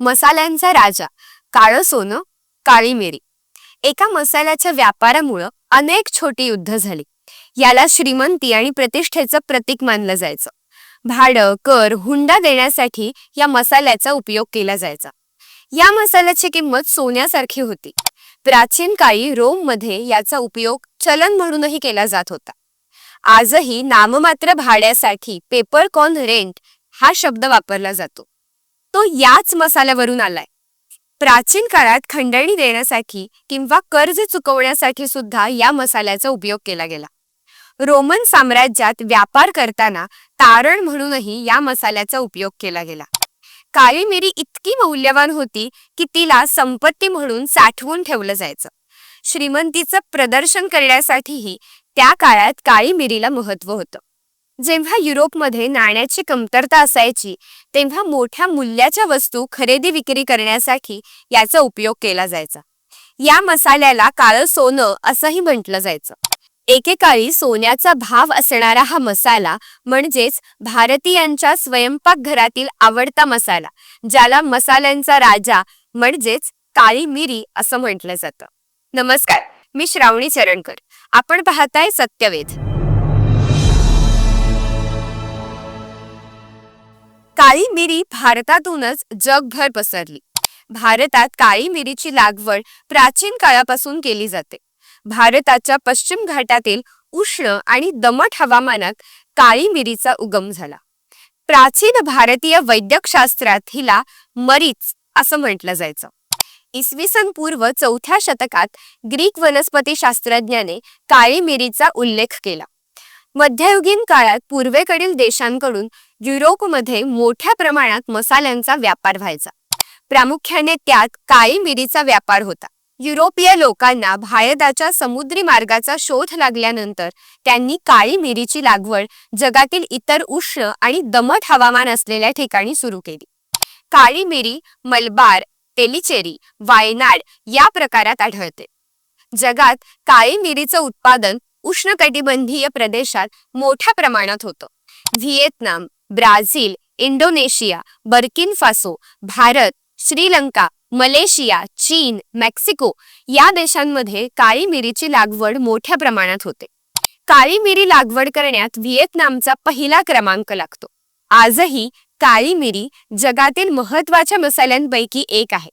मसाल्यांचा राजा काळं सोनं काळी मिरी. एका मसाल्याच्या व्यापारामुळं अनेक छोटी युद्ध झाली. याला श्रीमंती आणि प्रतिष्ठेचं प्रतीक मानलं जायचं. भाडं कर हुंडा देण्यासाठी या मसाल्याचा उपयोग केला जायचा. या मसाल्याची किंमत सोन्यासारखी होती. प्राचीन काळी रोममध्ये याचा उपयोग चलन म्हणूनही केला जात होता. आजही नाममात्र भाड्यासाठी पेपरकॉर्न रेंट हा शब्द वापरला जातो. तो याच मसाल्यावरून आलाय. प्राचीन काळात खंडणी देण्यासाठी किंवा कर्ज चुकवण्यासाठी सुद्धा या मसाल्याचा उपयोग केला गेला. रोमन साम्राज्यात व्यापार करताना तारण म्हणूनही या मसाल्याचा उपयोग केला गेला. काळी मिरी इतकी मौल्यवान होती की तिला संपत्ती म्हणून साठवून ठेवलं जायचं. श्रीमंतीचं प्रदर्शन करण्यासाठीही त्या काळात काळी मिरीला महत्त्व होतं. जेव्हा युरोपमध्ये नाण्याची कमतरता असायची तेव्हा मोठ्या मूल्याच्या वस्तू खरेदी विक्री करण्यासाठी याचा उपयोग केला जायचा. या मसाल्याला काळं सोनं असंही म्हटलं जायचं. एकेकाळी सोन्याचा भाव असणारा हा मसाला म्हणजेच भारतीयांच्या स्वयंपाकघरातील आवडता मसाला ज्याला मसाल्यांचा राजा म्हणजेच काळी मिरी असं म्हटलं जातं. नमस्कार मी श्रावणी चरणकर. आपण पाहताय सत्यवेध. काळी मिरी भारतातूनच जगभर पसरली. भारतात काळी मिरीची लागवड प्राचीन काळापासून केली जाते. भारताच्या पश्चिम घाटातील उष्ण आणि दमट हवामानात काळी मिरीचा उगम झाला. प्राचीन भारतीय वैद्यकशास्त्रात हिला मरीच असं म्हटलं जायचं. इसवी सन पूर्व चौथ्या शतकात ग्रीक वनस्पती शास्त्रज्ञाने काळी मिरीचा उल्लेख केला. मध्ययुगीन काळात पूर्वेकडील देशांकडून युरोपमध्ये मोठ्या प्रमाणात मसाल्यांचा व्यापार व्हायचा. प्रामुख्याने त्यात काळी मिरीचा व्यापार होता. युरोपीय लोकांना भारताच्या समुद्री मार्गाचा शोध लागल्यानंतर त्यांनी काळी मिरीची लागवड जगातील इतर उष्ण आणि दमट हवामान असलेल्या ठिकाणी सुरू केली. काळी मिरी मलबार तेलिचेरी वायनाड या प्रकारात आढळते. जगात काळी मिरीचं उत्पादन उष्णकटिबंधीय प्रदेशात मोठ्या प्रमाणात होतं. Vietnam Brazil Indonesia Burkina Faso Bharat Sri Lanka Malaysia चीन मेक्सिको या देशांमध्ये काळी मिरीची लागवड मोठ्या प्रमाणात होते. काळी मिरी लागवड करण्यात व्हिएतनामचा पहिला क्रमांक लागतो. आजही काळी मिरी जगातील महत्त्वाच्या मसाल्यांपैकी एक आहे.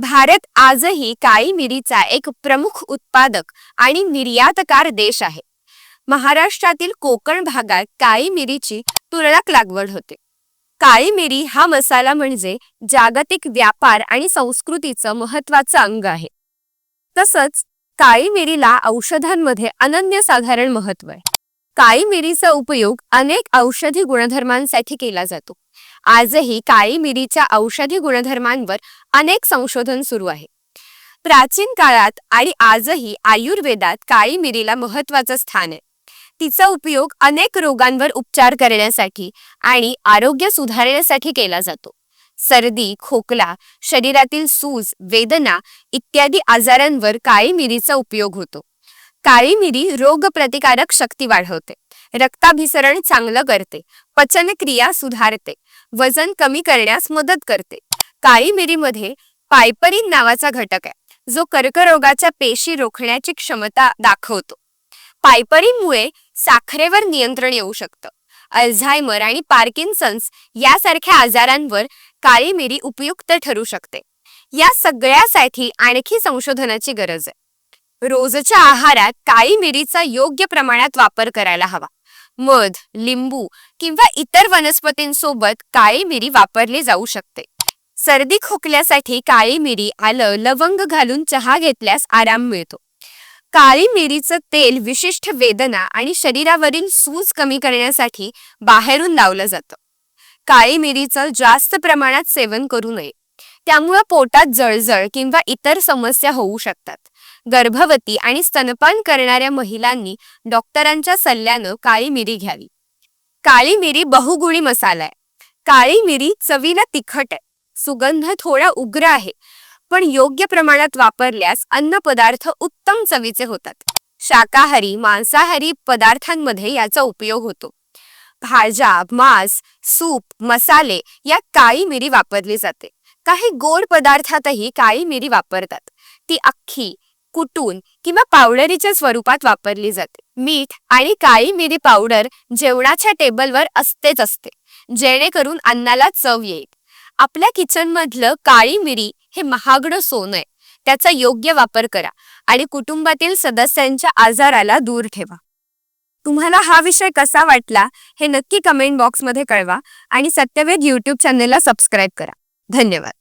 भारत आजही काळी मिरीचा एक प्रमुख उत्पादक आणि निर्यातकार देश आहे. महाराष्ट्रातील कोकण भागात काळी मिरीची तुरळक लागवड होते. काळी मिरी हा मसाला म्हणजे जागतिक व्यापार आणि संस्कृतीचं महत्वाचं अंग आहे. तसंच काळी मिरीला औषधांमध्ये अनन्यसाधारण महत्त्व आहे. काळी मिरीचा उपयोग अनेक औषधी गुणधर्मांसाठी केला जातो. आजही काळी मिरीच्या औषधी गुणधर्मांवर अनेक संशोधन सुरू आहे. प्राचीन काळात आणि आजही आयुर्वेदात काळी मिरीला महत्वाचं स्थान आहे. तिचा उपयोग अनेक रोगांवर उपचार करण्यासाठी आणि आरोग्य सुधारण्यासाठी केला जातो. सर्दी खोकला शरीरातील सूज वेदना इत्यादी आजारांवर काळी मिरीचा उपयोग होतो. काळी मिरी रोगप्रतिकारक शक्ती वाढवते. रक्ताभिसरण चांगलं करते. पचनक्रिया सुधारते. वजन कमी करण्यास मदत करते. काळी मिरीमध्ये पायपरीन नावाचा घटक आहे जो कर्करोगाच्या पेशी रोखण्याची क्षमता दाखवतो. पायपरीनमुळे साखरेवर नियंत्रण येऊ शकतं. अल्झायमर आणि पार्किन्सन्स यासारख्या आजारांवर काळी मिरी उपयुक्त ठरू शकते. या सगळ्यासाठी आणखी संशोधनाची गरज आहे. रोजच्या आहारात काळी मिरीचा योग्य प्रमाणात वापर करायला हवा. मध लिंबू किंवा इतर वनस्पतींसोबत काळी मिरी वापरली जाऊ शकते. सर्दी खोकल्यासाठी काळी मिरी आलं लवंग घालून चहा घेतल्यास आराम मिळतो. काळी मिरीचं तेल विशिष्ट वेदना आणि शरीरावरील सूज कमी करण्यासाठी बाहेरून लावलं जातं. काळी मिरीचं जास्त प्रमाणात सेवन करू नये. त्यामुळं पोटात जळजळ किंवा इतर समस्या होऊ शकतात. गर्भवती आणि स्तनपान करणाऱ्या महिलांनी डॉक्टरांच्या सल्ल्यानं काळी मिरी घ्यावी. काळी मिरी बहुगुणी मसाला आहे. काळी मिरी चवीला तिखट आहे. सुगंध थोडा उग्र आहे पण योग्य प्रमाणात वापरल्यास अन्न पदार्थ उत्तम चवीचे होतात. शाकाहारी मांसाहारी पदार्थांमध्ये याचा उपयोग होतो. भाज्या मांस सूप मसाले यात काळी मिरी वापरली जाते. काही गोड पदार्थातही काळी मिरी वापरतात. ती अख्खी कुटून किंवा पावडरीच्या स्वरूपात वापरली जाते. मीठ आणि काळी मिरी पावडर जेवणाच्या टेबलवर असतेच असते जेणेकरून अन्नाला चव येईल. आपल्या किचन मधलं काळी मिरी हे महागडं सोनं आहे. त्याचा योग्य वापर करा आणि कुटुंबातील सदस्यांच्या आजाराला दूर ठेवा. तुम्हाला हा विषय कसा वाटला हे नक्की कमेंट बॉक्समध्ये कळवा आणि सत्यवेद यूट्यूब चॅनेलला सबस्क्राईब करा. धन्यवाद.